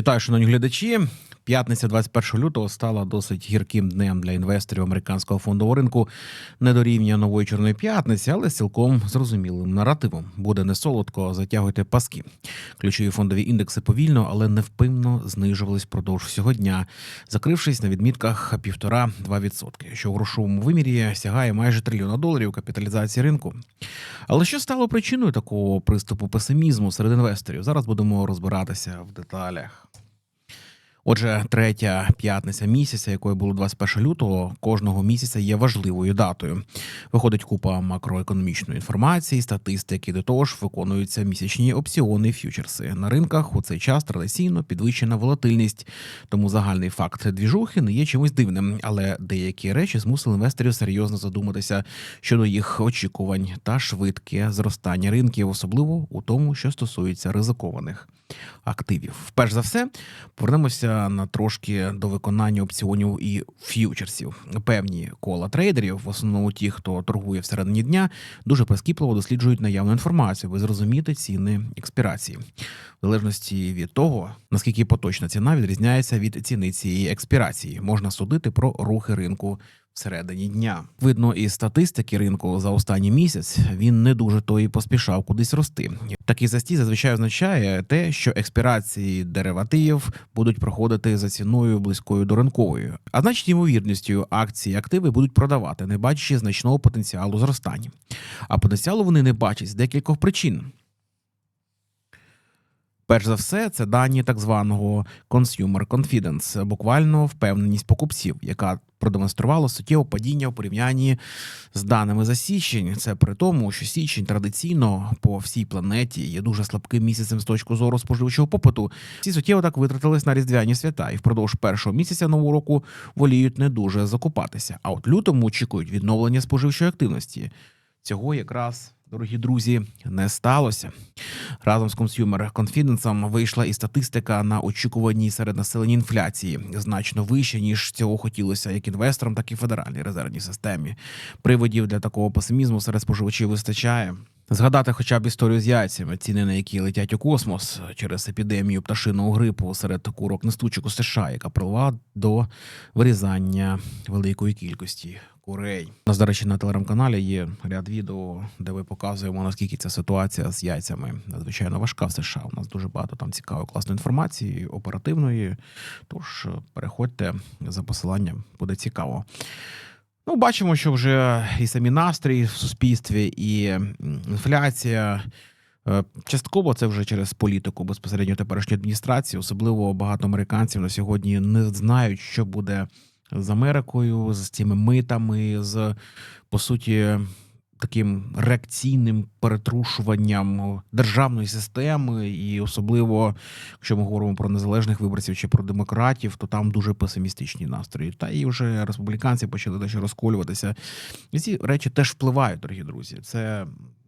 Вітаю, шановні глядачі. П'ятниця 21 лютого стала досить гірким днем для інвесторів американського фондового ринку. Не до рівня нової чорної п'ятниці, але з цілком зрозумілим наративом. Буде не солодко, затягуйте паски. Ключові фондові індекси повільно, але невпинно знижувались впродовж всього дня, закрившись на відмітках 1,5-2%, що в грошовому вимірі сягає майже трильйона доларів капіталізації ринку. Але що стало причиною такого приступу песимізму серед інвесторів? Зараз будемо розбиратися в деталях. Отже, третя п'ятниця місяця, якою було 21 лютого, кожного місяця є важливою датою. Виходить купа макроекономічної інформації, статистики. До того ж, виконуються місячні опціони, ф'ючерси на ринках. У цей час традиційно підвищена волатильність. Тому загальний факт двіжухи не є чимось дивним, але деякі речі змусили інвесторів серйозно задуматися щодо їх очікувань та швидке зростання ринків, особливо у тому, що стосується ризикованих активів. Перш за все, повернемося на трошки до виконання опціонів і ф'ючерсів. Певні кола трейдерів, в основному ті, хто торгує всередині дня, дуже прискіпливо досліджують наявну інформацію, аби зрозуміти ціни експірації. В залежності від того, наскільки поточна ціна відрізняється від ціни цієї експірації, можна судити про рухи ринку. Всередині дня видно із статистики ринку за останній місяць він не дуже то і поспішав кудись рости. Такий застій зазвичай означає те, що експірації деривативів будуть проходити за ціною близькою до ринкової, а значить, ймовірністю акції активи будуть продавати, не бачачи значного потенціалу зростання. А потенціалу вони не бачать з декількох причин. Перш за все, це дані так званого consumer confidence, буквально впевненість покупців, яка продемонструвала суттєве падіння в порівнянні з даними за січень. Це при тому, що січень традиційно по всій планеті є дуже слабким місяцем з точки зору споживчого попиту. Всі суттєво так витратились на різдвяні свята, і впродовж першого місяця нового року воліють не дуже закупатися. А от лютому очікують відновлення споживчої активності. Цього якраз. Дорогі друзі, не сталося разом з Consumer Confidence вийшла і статистика на очікуваній серед населення інфляції значно вище ніж цього хотілося як інвесторам, так і федеральній резервній системі. Приводів для такого песимізму серед споживачів вистачає. Згадати, хоча б історію з яйцями, ціни на які летять у космос через епідемію пташиного грипу серед курок нестучок у США, яка привела до вирізання великої кількості курей. У нас, до речі, на телеграм-каналі є ряд відео, де ми показуємо наскільки ця ситуація з яйцями надзвичайно важка в США. У нас дуже багато там цікавої класної інформації, оперативної. Тож переходьте за посиланням, буде цікаво. Ну, бачимо, що вже і самі настрій в суспільстві, і інфляція. е, Частково це вже через політику безпосередньо теперішньої адміністрації. Особливо багато американців на сьогодні не знають, що буде з Америкою, з цими митами, з по суті таким реакційним перетрушуванням державної системи, і особливо, якщо ми говоримо про незалежних виборців чи про демократів, то там дуже песимістичні настрої. Та і вже республіканці почали дещо розколюватися. І ці речі теж впливають, дорогі друзі. Це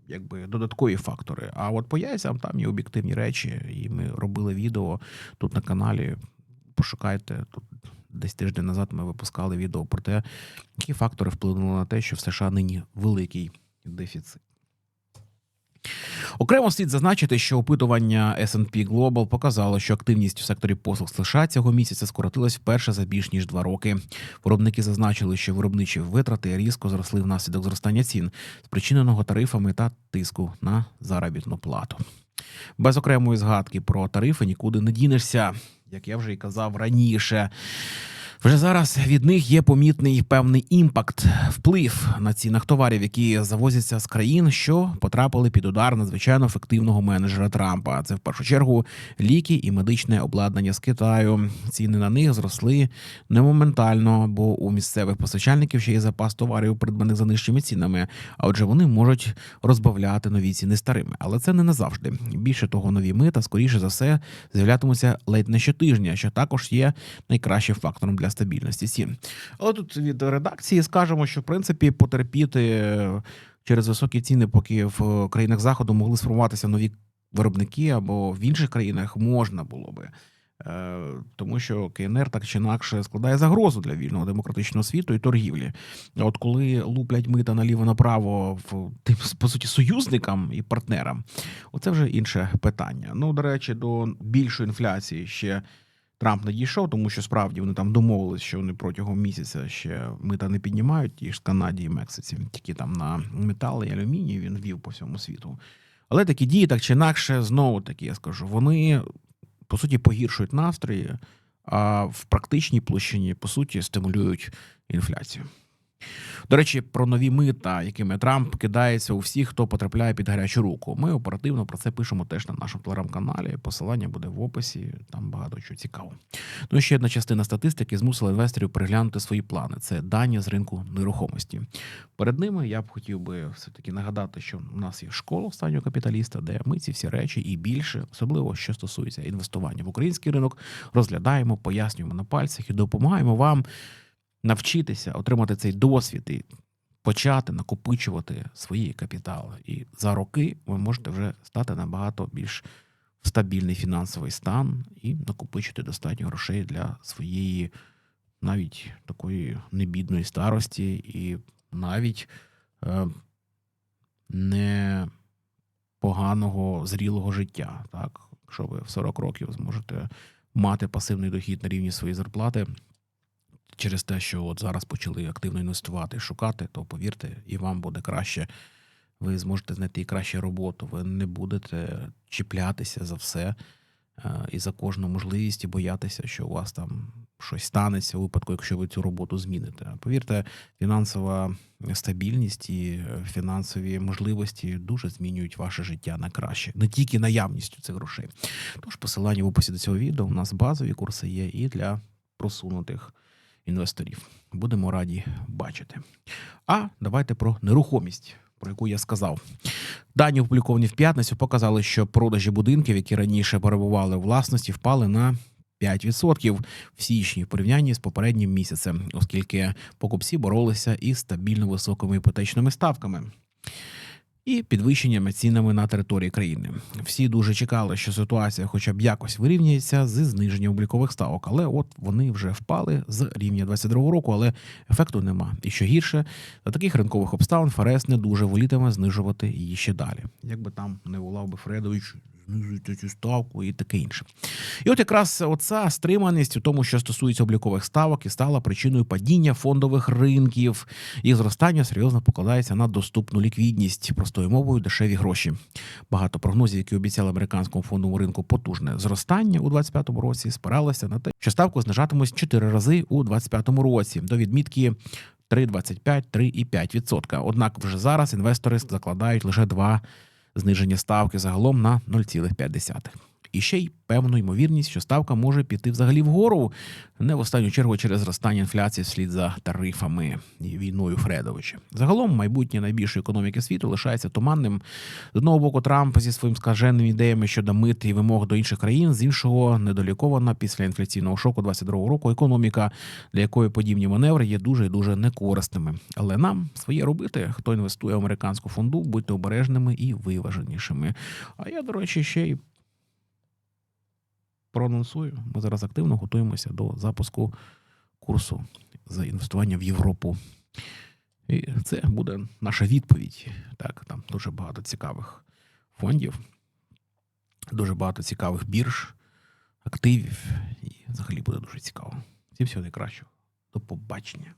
якби додаткові фактори. А от по яйцям там є об'єктивні речі, і ми робили відео тут на каналі. Пошукайте тут. Десь тиждень назад ми випускали відео про те, які фактори вплинули на те, що в США нині великий дефіцит. Окремо слід зазначити, що опитування S&P Global показало, що активність у секторі послуг США цього місяця скоротилась вперше за більш ніж два роки. Виробники зазначили, що виробничі витрати різко зросли внаслідок зростання цін, спричиненого тарифами та тиску на заробітну плату. Без окремої згадки про тарифи нікуди не дінешся, як я вже й казав раніше. Вже зараз від них є помітний певний імпакт, вплив на цінах товарів, які завозяться з країн, що потрапили під удар надзвичайно ефективного менеджера Трампа. Це в першу чергу ліки і медичне обладнання з Китаю. Ціни на них зросли не моментально, бо у місцевих постачальників ще є запас товарів, придбаних за нижчими цінами. А отже, вони можуть розбавляти нові ціни старими, але це не назавжди. Більше того, нові мита, скоріше за все, з'являтимуться ледь не щотижня, що також є найкращим фактором для стабільності цін. Але тут від редакції скажемо, що в принципі потерпіти через високі ціни, поки в країнах заходу могли сформуватися нові виробники або в інших країнах можна було би. Е, Тому що КНР так чи інакше складає загрозу для вільного демократичного світу і торгівлі. От коли луплять мита наліво направо в тим, по суті, союзникам і партнерам, оце вже інше питання. Ну, до речі, до більшої інфляції ще Трамп не дійшов, тому що справді вони там домовились, що вони протягом місяця ще мита не піднімають, ті ж Канаді і Мексиці, тільки там на метал і алюміній він ввів по всьому світу. Але такі дії, так чи інакше, знову таки я скажу, вони по суті погіршують настрої, а в практичній площині, по суті, стимулюють інфляцію. До речі, про нові мита, якими Трамп кидається у всіх, хто потрапляє під гарячу руку. Ми оперативно про це пишемо теж на нашому телеграм-каналі. Посилання буде в описі. Там багато чого цікавого. Ну і ще одна частина статистики змусила інвесторів переглянути свої плани. Це дані з ринку нерухомості. Перед ними я б хотів би все таки нагадати, що у нас є школа останнього капіталіста, де ми ці всі речі і більше, особливо що стосується інвестування в український ринок, розглядаємо, пояснюємо на пальцях і допомагаємо вам навчитися отримати цей досвід і почати накопичувати свої капітали. І за роки ви можете вже стати набагато більш в стабільний фінансовий стан і накопичити достатньо грошей для своєї навіть такої небідної старості, і навіть е, не поганого зрілого життя. Так, якщо ви в 40 років зможете мати пасивний дохід на рівні своєї зарплати, через те, що от зараз почали активно інвестувати шукати, то повірте, і вам буде краще. Ви зможете знайти краще роботу. Ви не будете чіплятися за все е, і за кожну можливість і боятися, що у вас там щось станеться у випадку, якщо ви цю роботу зміните. Повірте, фінансова стабільність і фінансові можливості дуже змінюють ваше життя на краще, не тільки наявністю цих грошей. Тож посилання в описі до цього відео у нас базові курси є і для просунутих інвесторів. Будемо раді бачити. А давайте про нерухомість, про яку я сказав. Дані, опубліковані в п'ятницю, показали, що продажі будинків, які раніше перебували у власності, впали на 5% в січні в порівнянні з попереднім місяцем, оскільки покупці боролися із стабільно високими іпотечними ставками. І підвищеннями цінами на території країни. Всі дуже чекали, що ситуація, хоча б якось вирівняється з зниженням облікових ставок, але от вони вже впали з рівня 22 року, але ефекту нема. І що гірше, за таких ринкових обставин ФРС не дуже волітиме знижувати її ще далі. Якби там не волав би Фредович, знижуйте цю ставку і таке інше. І от якраз оця стриманість у тому, що стосується облікових ставок, і стала причиною падіння фондових ринків. Їх зростання серйозно покладається на доступну ліквідність, простою мовою дешеві гроші. Багато прогнозів, які обіцяли американському фондовому ринку потужне зростання у 2025 році, спиралися на те, що ставку знижатимуть 4 рази у 2025 році до відмітки 3,25, 3,5%. Однак вже зараз інвестори закладають лише два зниження ставки загалом на 0,5. І ще й певну ймовірність, що ставка може піти взагалі вгору, не в останню чергу через зростання інфляції вслід за тарифами і війною Фредовича. Загалом майбутнє найбільшої економіки світу лишається туманним. З одного боку, Трамп зі своїм скаженими ідеями щодо мит і вимог до інших країн, з іншого недолікована після інфляційного шоку 22-го року економіка, для якої подібні маневри є дуже і дуже некорисними. Але нам своє робити, хто інвестує в американську фонду, будьте обережними і виваженішими. А я, до речі, ще й проанонсую. Ми зараз активно готуємося до запуску курсу з інвестування в Європу. І це буде наша відповідь. Так, там дуже багато цікавих фондів, дуже багато цікавих бірж, активів. І взагалі буде дуже цікаво. Всім всього найкращого. До побачення.